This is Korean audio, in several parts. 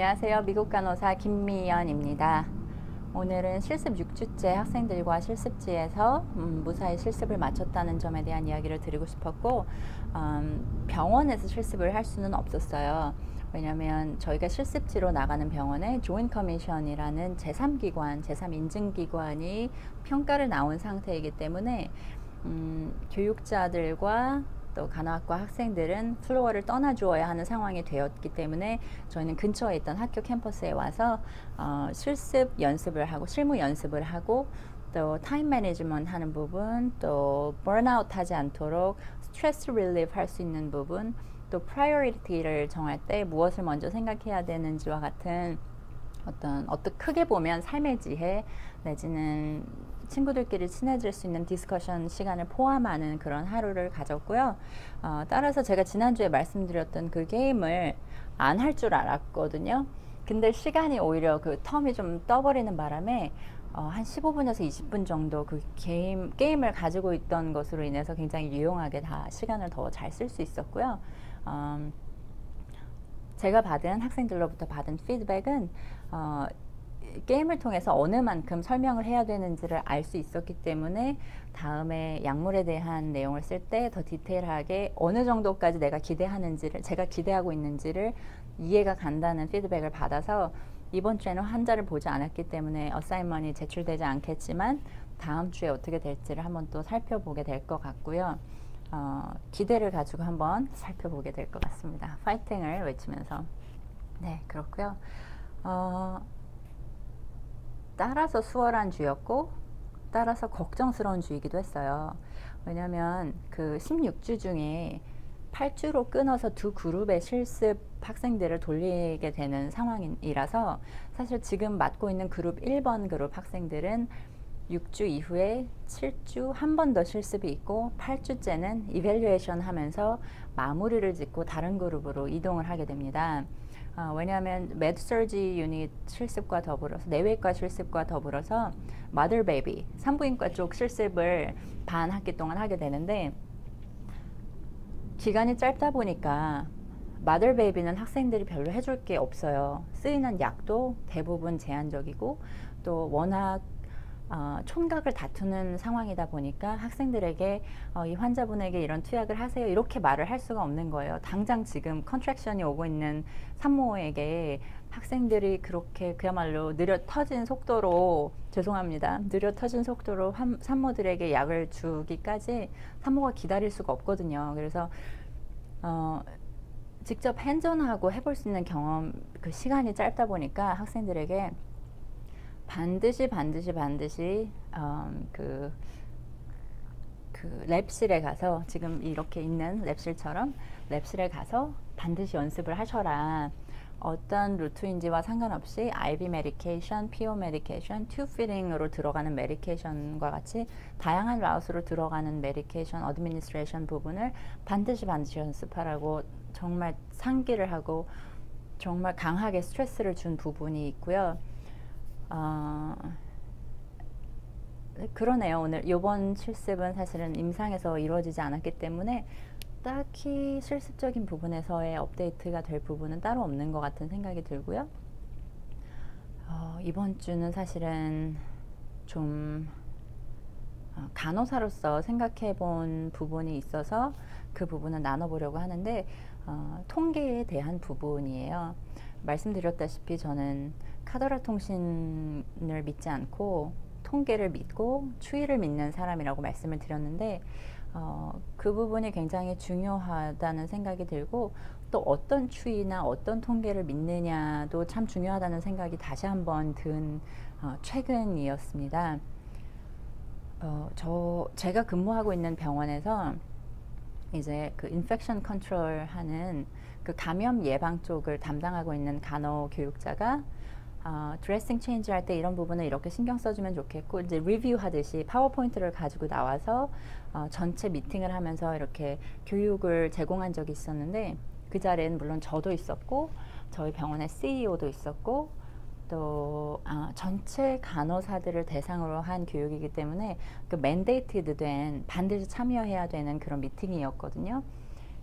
안녕하세요. 미국 간호사 김미연입니다. 오늘은 실습 6주째 학생들과 실습지에서 음, 무사히 실습을 마쳤다는 점에 대한 이야기를 드리고 싶었고 음, 병원에서 실습을 할 수는 없었어요. 왜냐하면 저희가 실습지로 나가는 병원에 조인 커미션이라는 제3기관, 제3인증기관이 평가를 나온 상태이기 때문에 음, 교육자들과 또 간호학과 학생들은 플로어를 떠나 주어야 하는 상황이 되었기 때문에 저희는 근처에 있던 학교 캠퍼스에 와서 어, 실습 연습을 하고 실무 연습을 하고 또 타임 매니지먼트 하는 부분 또 번아웃 하지 않도록 스트레스 릴리프 할 수 있는 부분 또 프라이어리티를 정할 때 무엇을 먼저 생각해야 되는지와 같은 어떤 어떤 크게 보면 삶의 지혜 내지는 친구들끼리 친해질 수 있는 디스커션 시간을 포함하는 그런 하루를 가졌고요. 어, 따라서 제가 지난주에 말씀드렸던 그 게임을 안 할 줄 알았거든요. 근데 시간이 오히려 그 텀이 좀 떠버리는 바람에 어, 한 15분에서 20분 정도 그 게임, 게임을 가지고 있던 것으로 인해서 굉장히 유용하게 다 시간을 더 잘 쓸 수 있었고요. 음, 제가 받은 학생들로부터 받은 피드백은 어, 게임을 통해서 어느 만큼 설명을 해야 되는지를 알 수 있었기 때문에 다음에 약물에 대한 내용을 쓸 때 더 디테일하게 어느 정도까지 내가 기대하는지를 제가 기대하고 있는지를 이해가 간다는 피드백을 받아서 이번 주에는 환자를 보지 않았기 때문에 어사인먼이 제출되지 않겠지만 다음 주에 어떻게 될지를 한번 또 살펴보게 될 것 같고요. 어, 기대를 가지고 한번 살펴보게 될 것 같습니다. 파이팅을 외치면서 네 그렇고요. 어, 따라서 수월한 주였고 따라서 걱정스러운 주이기도 했어요. 왜냐하면 그 16주 중에 8주로 끊어서 두 그룹의 실습 학생들을 돌리게 되는 상황이라서 사실 지금 맡고 있는 그룹 1번 그룹 학생들은 6주 이후에 7주 한 번 더 실습이 있고 8주째는 이벨리에이션 하면서 마무리를 짓고 다른 그룹으로 이동을 하게 됩니다. 어, 왜냐하면 메드서지 유닛 실습과 더불어서 내외과 실습과 더불어서 마들 베이비 산부인과 쪽 실습을 반 학기 동안 하게 되는데 기간이 짧다 보니까 마들 베이비는 학생들이 별로 해줄 게 없어요. 쓰이는 약도 대부분 제한적이고 또 워낙 어, 총각을 다투는 상황이다 보니까 학생들에게 어, 이 환자분에게 이런 투약을 하세요 이렇게 말을 할 수가 없는 거예요. 당장 지금 컨트랙션이 오고 있는 산모에게 학생들이 그렇게 그야말로 느려 터진 속도로 죄송합니다. 느려 터진 속도로 한, 산모들에게 약을 주기까지 산모가 기다릴 수가 없거든요. 그래서 어, 직접 핸전하고 해볼 수 있는 경험 그 시간이 짧다 보니까 학생들에게 반드시 반드시 반드시 음, 그, 그 랩실에 가서 지금 이렇게 있는 랩실처럼 랩실에 가서 반드시 연습을 하셔라. 어떤 루트인지와 상관없이 IV 메디케이션, PO 메디케이션, 튜 피딩으로 들어가는 메디케이션과 같이 다양한 라우스로 들어가는 메디케이션 어드미니스트레이션 부분을 반드시 반드시 연습하라고 정말 상기를 하고 정말 강하게 스트레스를 준 부분이 있고요. 어, 그러네요. 오늘 이번 실습은 사실은 임상에서 이루어지지 않았기 때문에 딱히 실습적인 부분에서의 업데이트가 될 부분은 따로 없는 것 같은 생각이 들고요. 어, 이번 주는 사실은 좀 어, 간호사로서 생각해 본 부분이 있어서 그 부분을 나눠보려고 하는데 어, 통계에 대한 부분이에요. 말씀드렸다시피 저는 카더라 통신을 믿지 않고 통계를 믿고 추이를 믿는 사람이라고 말씀을 드렸는데 어, 그 부분이 굉장히 중요하다는 생각이 들고 또 어떤 추이나 어떤 통계를 믿느냐도 참 중요하다는 생각이 다시 한번 든 어, 최근이었습니다. 어, 저 제가 근무하고 있는 병원에서 이제 그 인펙션 컨트롤 하는 그 감염 예방 쪽을 담당하고 있는 간호 교육자가 어, 드레싱 체인지 할 때 이런 부분을 이렇게 신경 써주면 좋겠고 이제 리뷰 하듯이 파워포인트를 가지고 나와서 어, 전체 미팅을 하면서 이렇게 교육을 제공한 적이 있었는데 그 자리에는 물론 저도 있었고 저희 병원의 CEO도 있었고 또 아, 전체 간호사들을 대상으로 한 교육이기 때문에 그 맨데이트드 된 반드시 참여해야 되는 그런 미팅이었거든요.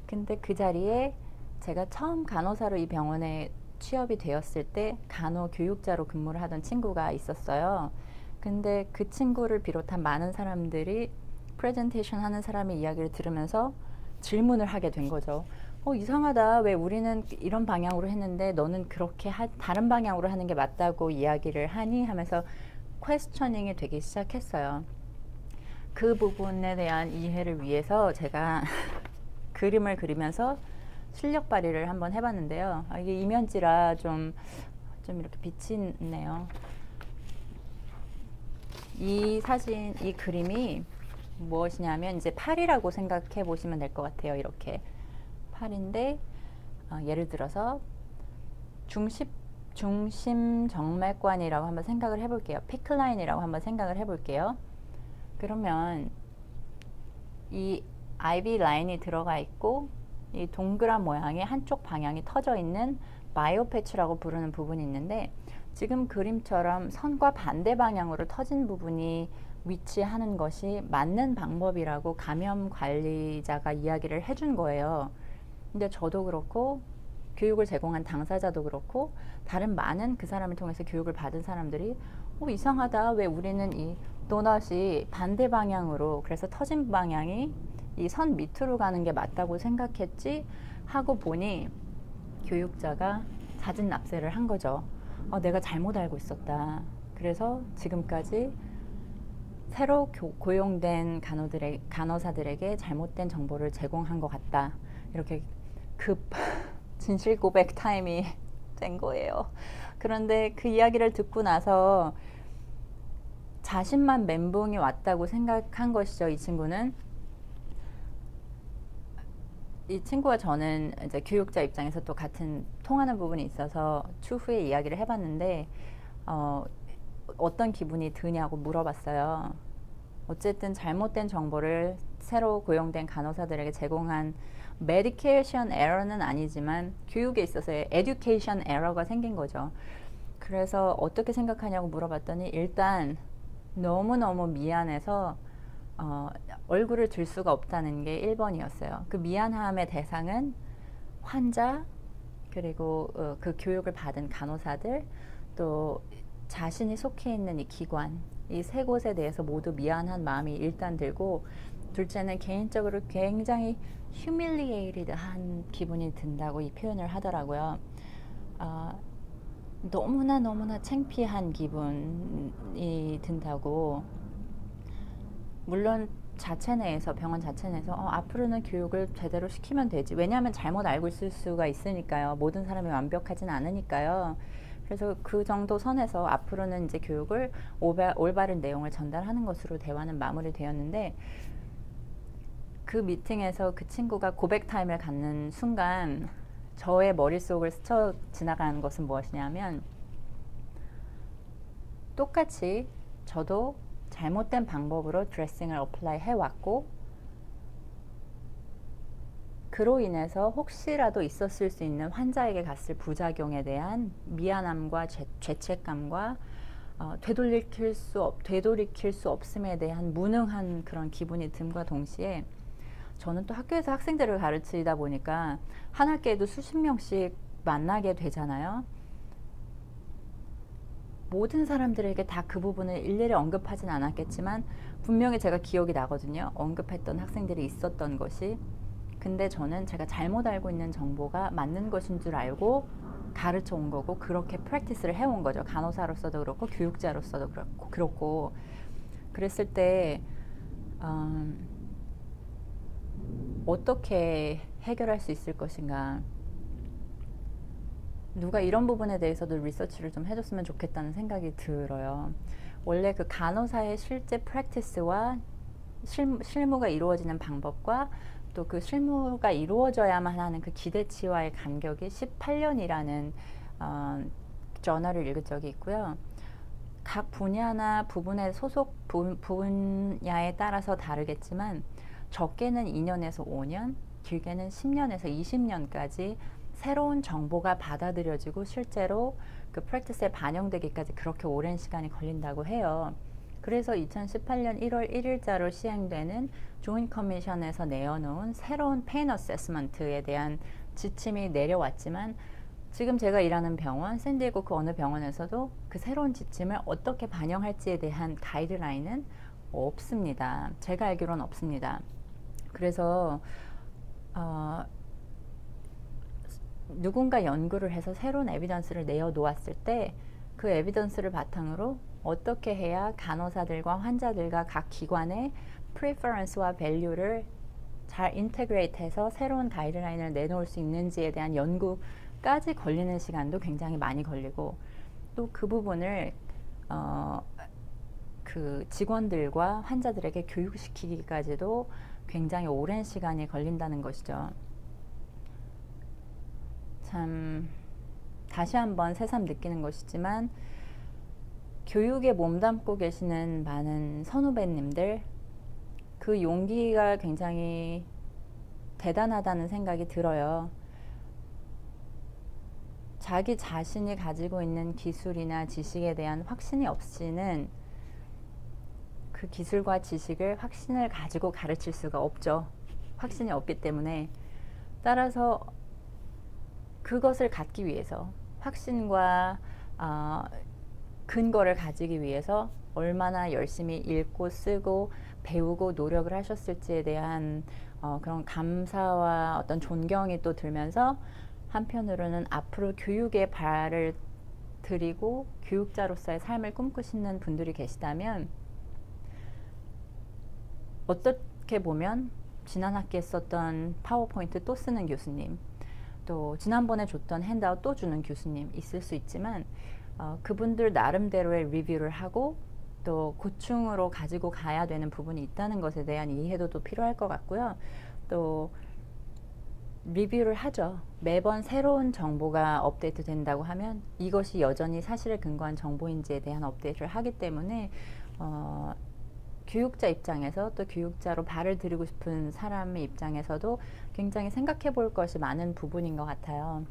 근데 그 자리에 제가 처음 간호사로 이 병원에 취업이 되었을 때 간호 교육자로 근무를 하던 친구가 있었어요. 근데 그 친구를 비롯한 많은 사람들이 프레젠테이션 하는 사람의 이야기를 들으면서 질문을 하게 된 거죠. 어, 이상하다. 왜 우리는 이런 방향으로 했는데 너는 그렇게 하, 다른 방향으로 하는 게 맞다고 이야기를 하니 하면서 퀘스처닝이 되기 시작했어요. 그 부분에 대한 이해를 위해서 제가 그림을 그리면서 실력 발휘를 한번 해봤는데요. 아, 이게 이면지라 좀, 좀 이렇게 빛이 있네요. 이 사진, 이 그림이 무엇이냐면 이제 팔이라고 생각해 보시면 될 것 같아요. 이렇게 팔인데 어, 예를 들어서 중심 중심 정맥관이라고 한번 생각을 해볼게요. 피클라인이라고 한번 생각을 해볼게요. 그러면 이 IV 라인이 들어가 있고 이 동그란 모양의 한쪽 방향이 터져 있는 바이오 패치라고 부르는 부분이 있는데 지금 그림처럼 선과 반대 방향으로 터진 부분이 위치하는 것이 맞는 방법이라고 감염 관리자가 이야기를 해준 거예요. 근데 저도 그렇고 교육을 제공한 당사자도 그렇고 다른 많은 그 사람을 통해서 교육을 받은 사람들이 어, 이상하다. 왜 우리는 이 도넛이 반대 방향으로 그래서 터진 방향이 이 선 밑으로 가는 게 맞다고 생각했지 하고 보니 교육자가 잦은 납세를 한 거죠. 어, 내가 잘못 알고 있었다. 그래서 지금까지 새로 교, 고용된 간호들의, 간호사들에게 잘못된 정보를 제공한 것 같다. 이렇게 급 진실 고백 타임이 된 거예요. 그런데 그 이야기를 듣고 나서 자신만 멘붕이 왔다고 생각한 것이죠. 이 친구는 이 친구와 저는 이제 교육자 입장에서 또 같은 통하는 부분이 있어서 추후에 이야기를 해봤는데 어, 어떤 기분이 드냐고 물어봤어요. 어쨌든 잘못된 정보를 새로 고용된 간호사들에게 제공한 메디케이션 에러는 아니지만 교육에 있어서의 에듀케이션 에러가 생긴 거죠. 그래서 어떻게 생각하냐고 물어봤더니 일단 너무너무 미안해서 어, 얼굴을 들 수가 없다는 게 1번이었어요. 그 미안함의 대상은 환자, 그리고 어, 그 교육을 받은 간호사들, 또 자신이 속해 있는 이 기관, 이 세 곳에 대해서 모두 미안한 마음이 일단 들고, 둘째는 개인적으로 굉장히 humiliated한 기분이 든다고 이 표현을 하더라고요. 어, 너무나 너무나 창피한 기분이 든다고 물론 자체 내에서 병원 자체 내에서 어, 앞으로는 교육을 제대로 시키면 되지. 왜냐하면 잘못 알고 있을 수가 있으니까요. 모든 사람이 완벽하진 않으니까요. 그래서 그 정도 선에서 앞으로는 이제 교육을 올바, 올바른 내용을 전달하는 것으로 대화는 마무리되었는데 그 미팅에서 그 친구가 고백 타임을 갖는 순간 저의 머릿속을 스쳐 지나가는 것은 무엇이냐면 똑같이 저도 잘못된 방법으로 드레싱을 어플라이 해왔고 그로 인해서 혹시라도 있었을 수 있는 환자에게 갔을 부작용에 대한 미안함과 죄, 죄책감과 어, 되돌이킬 수 없, 되돌이킬 수 없음에 대한 무능한 그런 기분이 듦과 동시에 저는 또 학교에서 학생들을 가르치다 보니까 한 학기에도 수십 명씩 만나게 되잖아요. 모든 사람들에게 다 그 부분을 일일이 언급하진 않았겠지만 분명히 제가 기억이 나거든요. 언급했던 학생들이 있었던 것이. 근데 저는 제가 잘못 알고 있는 정보가 맞는 것인 줄 알고 가르쳐 온 거고 그렇게 프랙티스를 해온 거죠. 간호사로서도 그렇고 교육자로서도 그렇고 그렇고 그랬을 때 음, 어떻게 해결할 수 있을 것인가 누가 이런 부분에 대해서도 리서치를 좀 해줬으면 좋겠다는 생각이 들어요. 원래 그 간호사의 실제 프랙티스와 실, 실무가 이루어지는 방법과 또 그 실무가 이루어져야만 하는 그 기대치와의 간격이 18년이라는 어, 저널을 읽은 적이 있고요. 각 분야나 부분의 소속 분, 분야에 따라서 다르겠지만 적게는 2년에서 5년, 길게는 10년에서 20년까지 새로운 정보가 받아들여지고 실제로 그 프랙티스에 반영되기까지 그렇게 오랜 시간이 걸린다고 해요. 그래서 2018년 1월 1일자로 시행되는 조인 커미션에서 내어놓은 새로운 페인 어세스먼트에 대한 지침이 내려왔지만 지금 제가 일하는 병원, 샌디에고 그 어느 병원에서도 그 새로운 지침을 어떻게 반영할지에 대한 가이드라인은 없습니다. 제가 알기로는 없습니다. 그래서 어, 누군가 연구를 해서 새로운 에비던스를 내어 놓았을 때 그 에비던스를 바탕으로 어떻게 해야 간호사들과 환자들과 각 기관의 프리퍼런스와 밸류를 잘 인테그레이트해서 새로운 가이드라인을 내놓을 수 있는지에 대한 연구까지 걸리는 시간도 굉장히 많이 걸리고 또 그 부분을 어, 그 직원들과 환자들에게 교육시키기까지도 굉장히 오랜 시간이 걸린다는 것이죠. 참 다시 한번 새삼 느끼는 것이지만 교육에 몸담고 계시는 많은 선후배님들 그 용기가 굉장히 대단하다는 생각이 들어요. 자기 자신이 가지고 있는 기술이나 지식에 대한 확신이 없이는 그 기술과 지식을 확신을 가지고 가르칠 수가 없죠. 확신이 없기 때문에 따라서 그것을 갖기 위해서 확신과 어, 근거를 가지기 위해서 얼마나 열심히 읽고 쓰고 배우고 노력을 하셨을지에 대한 어, 그런 감사와 어떤 존경이 또 들면서 한편으로는 앞으로 교육에 발을 들이고 교육자로서의 삶을 꿈꾸시는 분들이 계시다면 어떻게 보면 지난 학기에 썼던 파워포인트 또 쓰는 교수님 또 지난번에 줬던 핸드아웃 또 주는 교수님 있을 수 있지만 어, 그분들 나름대로의 리뷰를 하고 또 고충으로 가지고 가야 되는 부분이 있다는 것에 대한 이해도 또 필요할 것 같고요. 또 리뷰를 하죠. 매번 새로운 정보가 업데이트 된다고 하면 이것이 여전히 사실에 근거한 정보인지에 대한 업데이트를 하기 때문에 어, 교육자 입장에서 또 교육자로 발을 들이고 싶은 사람의 입장에서도 굉장히 생각해 볼 것이 많은 부분인 것 같아요.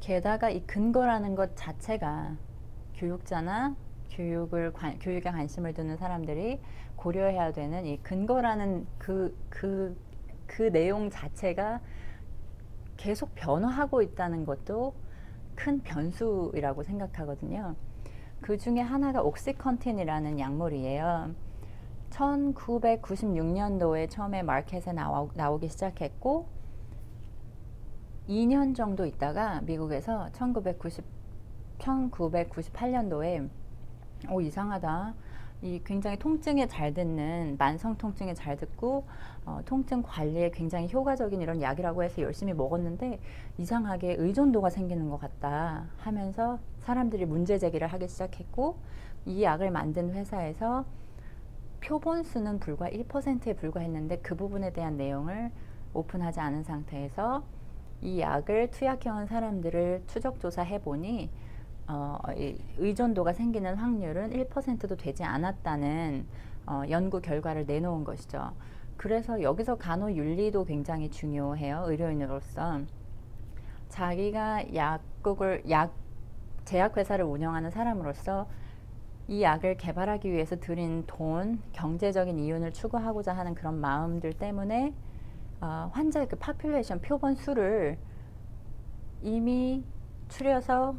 게다가 이 근거라는 것 자체가 교육자나 교육을 관, 교육에 관심을 두는 사람들이 고려해야 되는 이 근거라는 그, 그, 그 내용 자체가 계속 변화하고 있다는 것도 큰 변수라고 생각하거든요. 그 중에 하나가 옥시컨틴이라는 약물이에요. 1996년도에 처음에 마켓에 나오, 나오기 시작했고 2년 정도 있다가 미국에서 1990, 1998년도에 오 이상하다. 이 굉장히 통증에 잘 듣는 만성 통증에 잘 듣고 어, 통증 관리에 굉장히 효과적인 이런 약이라고 해서 열심히 먹었는데 이상하게 의존도가 생기는 것 같다 하면서 사람들이 문제 제기를 하기 시작했고 이 약을 만든 회사에서 표본 수는 불과 1%에 불과했는데 그 부분에 대한 내용을 오픈하지 않은 상태에서 이 약을 투약해온 사람들을 추적 조사해 보니 어, 의존도가 생기는 확률은 1%도 되지 않았다는 어, 연구 결과를 내놓은 것이죠. 그래서 여기서 간호 윤리도 굉장히 중요해요. 의료인으로서. 자기가 약국을, 약, 제약 회사를 운영하는 사람으로서 이 약을 개발하기 위해서 들인 돈, 경제적인 이윤을 추구하고자 하는 그런 마음들 때문에 어, 환자의 그 파퓰레이션 표본 수를 이미 추려서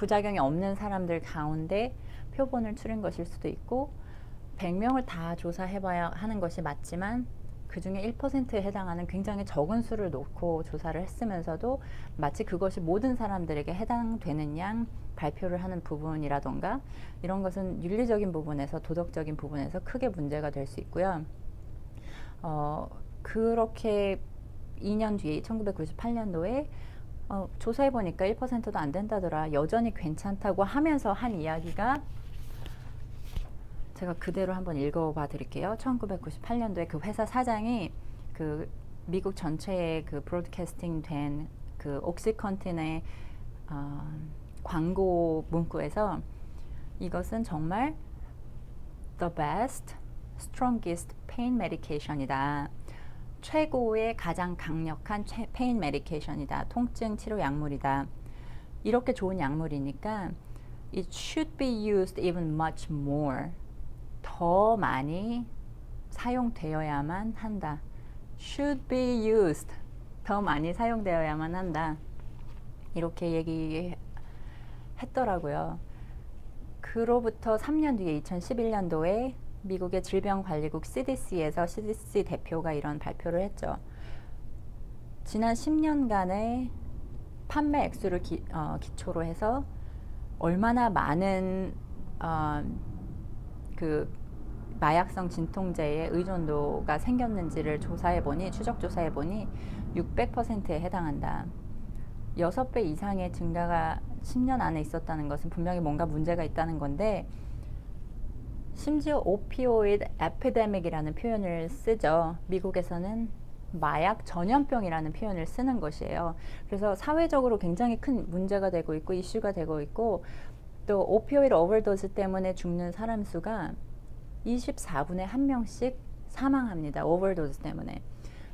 부작용이 없는 사람들 가운데 표본을 추린 것일 수도 있고 100명을 다 조사해봐야 하는 것이 맞지만 그 중에 1%에 해당하는 굉장히 적은 수를 놓고 조사를 했으면서도 마치 그것이 모든 사람들에게 해당되는 양 발표를 하는 부분이라던가 이런 것은 윤리적인 부분에서 도덕적인 부분에서 크게 문제가 될 수 있고요. 어, 그렇게 2년 뒤에 1998년도에 어, 조사해 보니까 1%도 안 된다더라. 여전히 괜찮다고 하면서 한 이야기가 제가 그대로 한번 읽어봐 드릴게요. 1998년도에 그 회사 사장이 그 미국 전체에 그 브로드캐스팅 된 그 옥시컨틴의 어, 광고 문구에서 이것은 정말 the best, strongest pain medication이다. 최고의 가장 강력한 페인 메디케이션이다. 통증 치료 약물이다. 이렇게 좋은 약물이니까 it should be used even much more. 더 많이 사용되어야만 한다. should be used. 더 많이 사용되어야만 한다. 이렇게 얘기했더라고요. 그로부터 3년 뒤에 2011년도에 미국의 질병관리국 CDC에서 CDC 대표가 이런 발표를 했죠. 지난 10년간의 판매 액수를 기, 어, 기초로 해서 얼마나 많은 어, 그 마약성 진통제의 의존도가 생겼는지를 조사해 보니 추적 조사해 보니 600%에 해당한다. 6배 이상의 증가가 10년 안에 있었다는 것은 분명히 뭔가 문제가 있다는 건데 심지어 오피오이드 에피데믹이라는 표현을 쓰죠. 미국에서는 마약 전염병이라는 표현을 쓰는 것이에요. 그래서 사회적으로 굉장히 큰 문제가 되고 있고 이슈가 되고 있고 또 오피오이드 오버도즈 때문에 죽는 사람 수가 24분에 한 명씩 사망합니다. 오버도즈 때문에.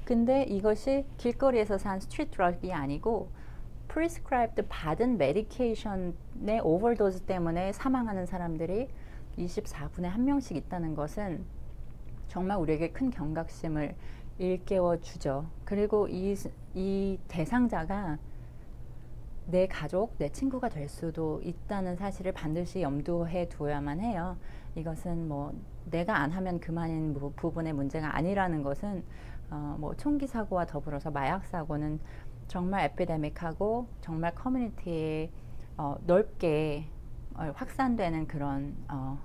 근데 이것이 길거리에서 산 스트리트 드럭이 아니고 프리스크라이브드 받은 메디케이션의 오버도즈 때문에 사망하는 사람들이 24분에 한 명씩 있다는 것은 정말 우리에게 큰 경각심을 일깨워 주죠. 그리고 이, 이 대상자가 내 가족, 내 친구가 될 수도 있다는 사실을 반드시 염두해 두어야만 해요. 이것은 뭐 내가 안 하면 그만인 부분의 문제가 아니라는 것은 어, 뭐 총기 사고와 더불어서 마약 사고는 정말 에피데믹하고 정말 커뮤니티에 어, 넓게 어, 확산되는 그런 어,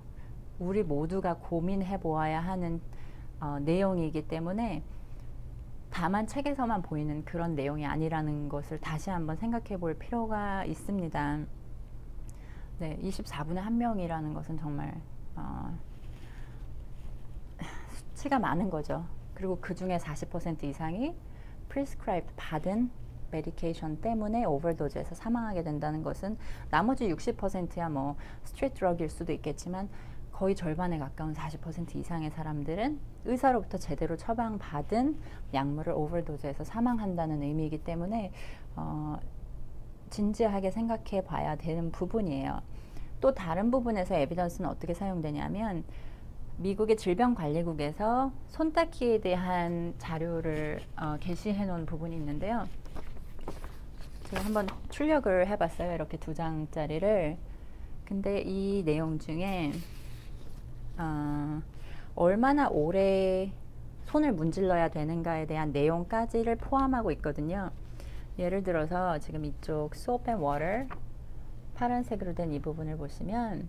우리 모두가 고민해 보아야 하는 어, 내용이기 때문에 다만 책에서만 보이는 그런 내용이 아니라는 것을 다시 한번 생각해 볼 필요가 있습니다. 네, 24분의 한 명이라는 것은 정말 어, 수치가 많은 거죠. 그리고 그 중에 40% 이상이 프리스크라이브 받은 메디케이션 때문에 오버도즈에서 사망하게 된다는 것은 나머지 60%야 뭐 스트레이트 드럭일 수도 있겠지만 거의 절반에 가까운 40% 이상의 사람들은 의사로부터 제대로 처방받은 약물을 오버도즈해서 사망한다는 의미이기 때문에 어, 진지하게 생각해 봐야 되는 부분이에요. 또 다른 부분에서 에비던스는 어떻게 사용되냐면 미국의 질병관리국에서 손닦기에 대한 자료를 어, 게시해 놓은 부분이 있는데요. 제가 한번 출력을 해봤어요. 이렇게 두 장짜리를. 근데 이 내용 중에 어, 얼마나 오래 손을 문질러야 되는가에 대한 내용까지를 포함하고 있거든요. 예를 들어서 지금 이쪽 soap and water 파란색으로 된 이 부분을 보시면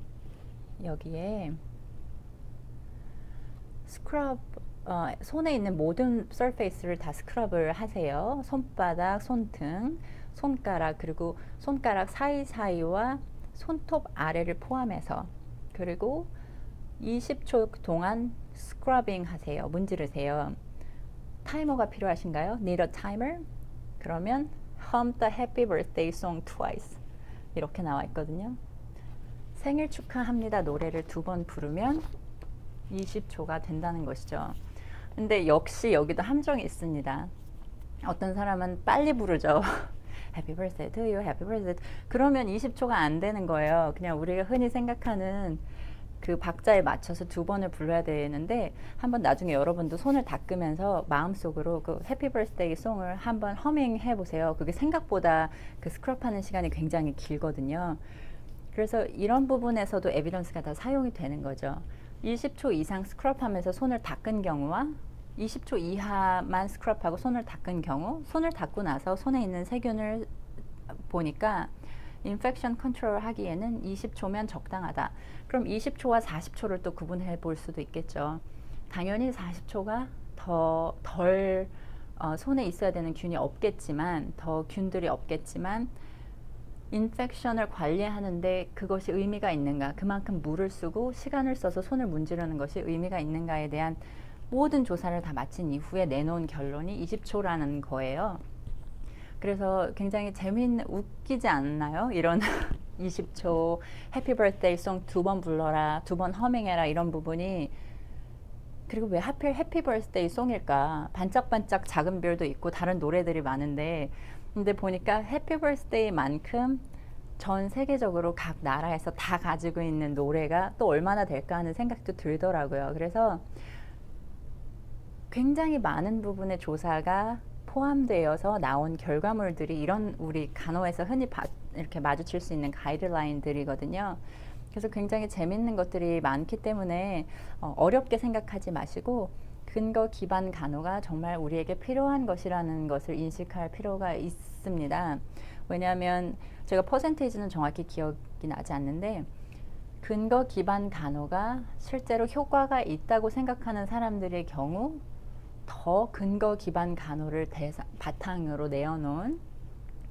여기에 스크럽 어, 손에 있는 모든 서페이스를 다 스크럽을 하세요. 손바닥, 손등, 손가락 그리고 손가락 사이사이와 손톱 아래를 포함해서 그리고 20초 동안 스크러빙 하세요. 문지르세요. 타이머가 필요하신가요? Need a timer? 그러면 hum the happy birthday song twice. 이렇게 나와 있거든요. 생일 축하합니다 노래를 두 번 부르면 20초가 된다는 것이죠. 근데 역시 여기도 함정이 있습니다. 어떤 사람은 빨리 부르죠. Happy birthday to you, happy birthday. 그러면 20초가 안 되는 거예요. 그냥 우리가 흔히 생각하는 그 박자에 맞춰서 두 번을 불러야 되는데 한번 나중에 여러분도 손을 닦으면서 마음속으로 그 해피 버스데이 송을 한번 허밍 해 보세요. 그게 생각보다 그 스크럽하는 시간이 굉장히 길거든요. 그래서 이런 부분에서도 에비던스가 다 사용이 되는 거죠. 20초 이상 스크럽하면서 손을 닦은 경우와 20초 이하만 스크럽하고 손을 닦은 경우, 손을 닦고 나서 손에 있는 세균을 보니까 인펙션 컨트롤 하기에는 20초면 적당하다. 그럼 20초와 40초를 또 구분해 볼 수도 있겠죠. 당연히 40초가 더덜 어, 손에 있어야 되는 균이 없겠지만 더 균들이 없겠지만 인펙션을 관리하는데 그것이 의미가 있는가 그만큼 물을 쓰고 시간을 써서 손을 문지르는 것이 의미가 있는가에 대한 모든 조사를 다 마친 이후에 내놓은 결론이 20초라는 거예요. 그래서 굉장히 재미있는 웃기지 않나요? 이런 20초 해피 버스데이 송 두 번 불러라 두 번 허밍해라 이런 부분이 그리고 왜 하필 해피 버스데이 송일까 반짝반짝 작은 별도 있고 다른 노래들이 많은데 근데 보니까 해피 버스데이만큼 전 세계적으로 각 나라에서 다 가지고 있는 노래가 또 얼마나 될까 하는 생각도 들더라고요. 그래서 굉장히 많은 부분의 조사가 포함되어서 나온 결과물들이 이런 우리 간호에서 흔히 바, 이렇게 마주칠 수 있는 가이드라인들이거든요. 그래서 굉장히 재밌는 것들이 많기 때문에 어, 어렵게 생각하지 마시고 근거 기반 간호가 정말 우리에게 필요한 것이라는 것을 인식할 필요가 있습니다. 왜냐하면 제가 퍼센테이지는 정확히 기억이 나지 않는데 근거 기반 간호가 실제로 효과가 있다고 생각하는 사람들의 경우 더 근거 기반 간호를 대상, 바탕으로 내어놓은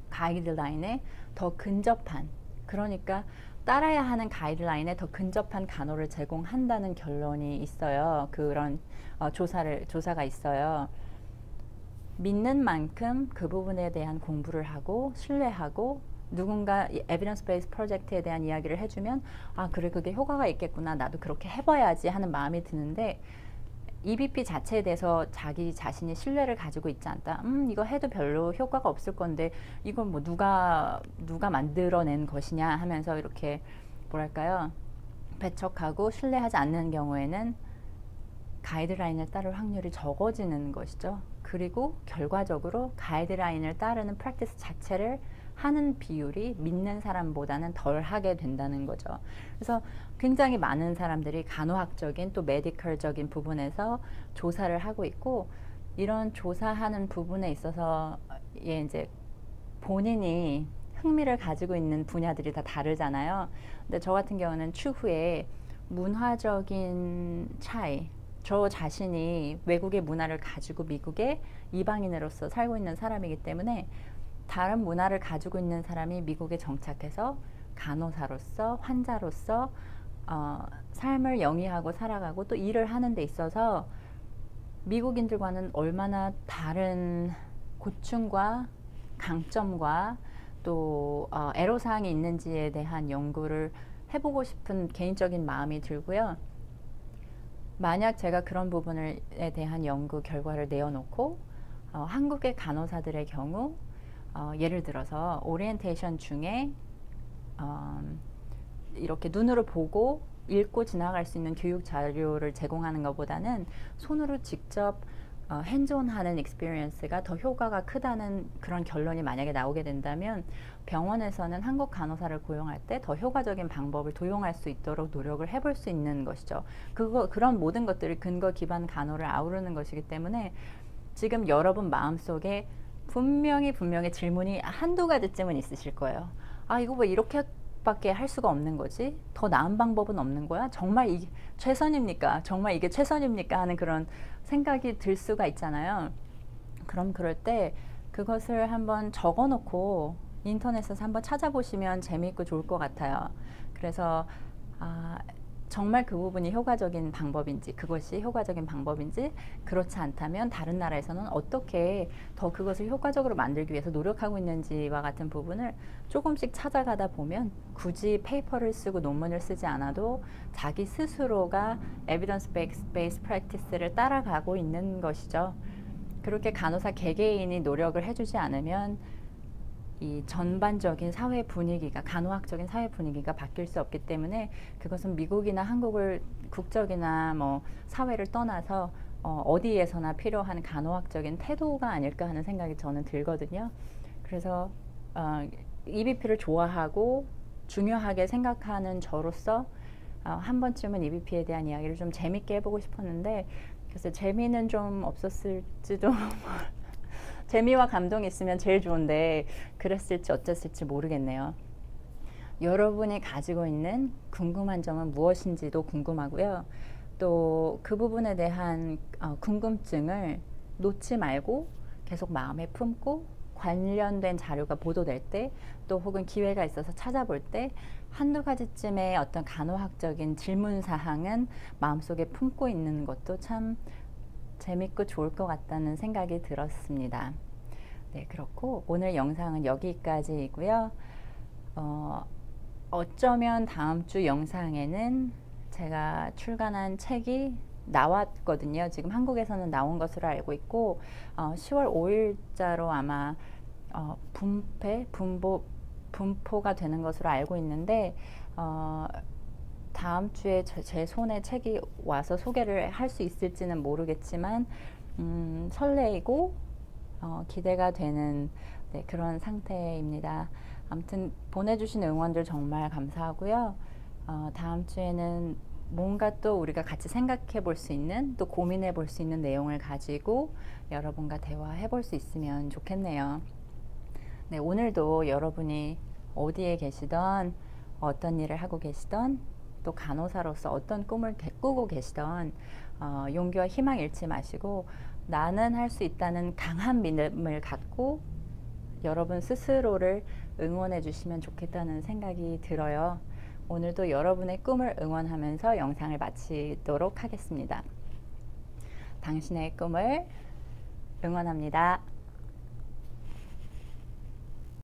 가이드라인에 더 근접한 그러니까 따라야 하는 가이드라인에 더 근접한 간호를 제공한다는 결론이 있어요. 그런 어, 조사를 조사가 있어요. 믿는 만큼 그 부분에 대한 공부를 하고 신뢰하고 누군가 에비던스 베이스 프로젝트에 대한 이야기를 해주면 아 그래 그게 효과가 있겠구나 나도 그렇게 해봐야지 하는 마음이 드는데 EBP 자체에 대해서 자기 자신이 신뢰를 가지고 있지 않다. 음, 이거 해도 별로 효과가 없을 건데 이건 뭐 누가 누가 만들어낸 것이냐 하면서 이렇게 뭐랄까요? 배척하고 신뢰하지 않는 경우에는 가이드라인을 따를 확률이 적어지는 것이죠. 그리고 결과적으로 가이드라인을 따르는 프랙티스 자체를 하는 비율이 믿는 사람보다는 덜 하게 된다는 거죠. 그래서 굉장히 많은 사람들이 간호학적인 또 메디컬적인 부분에서 조사를 하고 있고 이런 조사하는 부분에 있어서 예 이제 본인이 흥미를 가지고 있는 분야들이 다 다르잖아요. 근데 저 같은 경우는 추후에 문화적인 차이, 저 자신이 외국의 문화를 가지고 미국에 이방인으로서 살고 있는 사람이기 때문에 다른 문화를 가지고 있는 사람이 미국에 정착해서 간호사로서 환자로서 어, 삶을 영위하고 살아가고 또 일을 하는 데 있어서 미국인들과는 얼마나 다른 고충과 강점과 또 어, 애로사항이 있는지에 대한 연구를 해보고 싶은 개인적인 마음이 들고요. 만약 제가 그런 부분에 대한 연구 결과를 내어놓고 어, 한국의 간호사들의 경우 어, 예를 들어서 오리엔테이션 중에 어, 이렇게 눈으로 보고 읽고 지나갈 수 있는 교육 자료를 제공하는 것보다는 손으로 직접 어, 핸즈온하는 익스피리언스가 더 효과가 크다는 그런 결론이 만약에 나오게 된다면 병원에서는 한국 간호사를 고용할 때 더 효과적인 방법을 도용할 수 있도록 노력을 해볼 수 있는 것이죠. 그거 그런 모든 것들이 근거 기반 간호를 아우르는 것이기 때문에 지금 여러분 마음속에 분명히 분명히 질문이 한두 가지쯤은 있으실 거예요. 아, 이거 왜 이렇게 밖에 할 수가 없는 거지? 더 나은 방법은 없는 거야? 정말 이게 최선입니까? 정말 이게 최선입니까? 하는 그런 생각이 들 수가 있잖아요. 그럼 그럴 때 그것을 한번 적어 놓고 인터넷에서 한번 찾아보시면 재미있고 좋을 것 같아요. 그래서 아, 정말 그 부분이 효과적인 방법인지 그것이 효과적인 방법인지 그렇지 않다면 다른 나라에서는 어떻게 더 그것을 효과적으로 만들기 위해서 노력하고 있는지와 같은 부분을 조금씩 찾아가다 보면 굳이 페이퍼를 쓰고 논문을 쓰지 않아도 자기 스스로가 에비던스 베이스 프랙티스를 따라가고 있는 것이죠. 그렇게 간호사 개개인이 노력을 해주지 않으면 이 전반적인 사회 분위기가 간호학적인 사회 분위기가 바뀔 수 없기 때문에 그것은 미국이나 한국을 국적이나 뭐 사회를 떠나서 어, 어디에서나 필요한 간호학적인 태도가 아닐까 하는 생각이 저는 들거든요. 그래서 어, EBP를 좋아하고 중요하게 생각하는 저로서 어, 한 번쯤은 EBP에 대한 이야기를 좀 재밌게 해보고 싶었는데 그래서 재미는 좀 없었을지도 재미와 감동이 있으면 제일 좋은데 그랬을지 어땠을지 모르겠네요. 여러분이 가지고 있는 궁금한 점은 무엇인지도 궁금하고요. 또 그 부분에 대한 어, 궁금증을 놓지 말고 계속 마음에 품고 관련된 자료가 보도될 때 또 혹은 기회가 있어서 찾아볼 때 한두 가지쯤의 어떤 간호학적인 질문 사항은 마음속에 품고 있는 것도 참 재밌고 좋을 것 같다는 생각이 들었습니다. 네, 그렇고 오늘 영상은 여기까지이고요. 어, 어쩌면 다음 주 영상에는 제가 출간한 책이 나왔거든요. 지금 한국에서는 나온 것으로 알고 있고 어, 10월 5일자로 아마 어, 분패, 분보, 분포가 되는 것으로 알고 있는데 어, 다음 주에 제, 제 손에 책이 와서 소개를 할 수 있을지는 모르겠지만 음, 설레이고 어, 기대가 되는 네, 그런 상태입니다. 아무튼 보내주신 응원들 정말 감사하고요. 어, 다음 주에는 뭔가 또 우리가 같이 생각해 볼 수 있는 또 고민해 볼 수 있는 내용을 가지고 여러분과 대화해 볼 수 있으면 좋겠네요. 네, 오늘도 여러분이 어디에 계시던 어떤 일을 하고 계시던 또 간호사로서 어떤 꿈을 개- 꾸고 계시던 어, 용기와 희망 잃지 마시고 나는 할 수 있다는 강한 믿음을 갖고 여러분 스스로를 응원해 주시면 좋겠다는 생각이 들어요. 오늘도 여러분의 꿈을 응원하면서 영상을 마치도록 하겠습니다. 당신의 꿈을 응원합니다.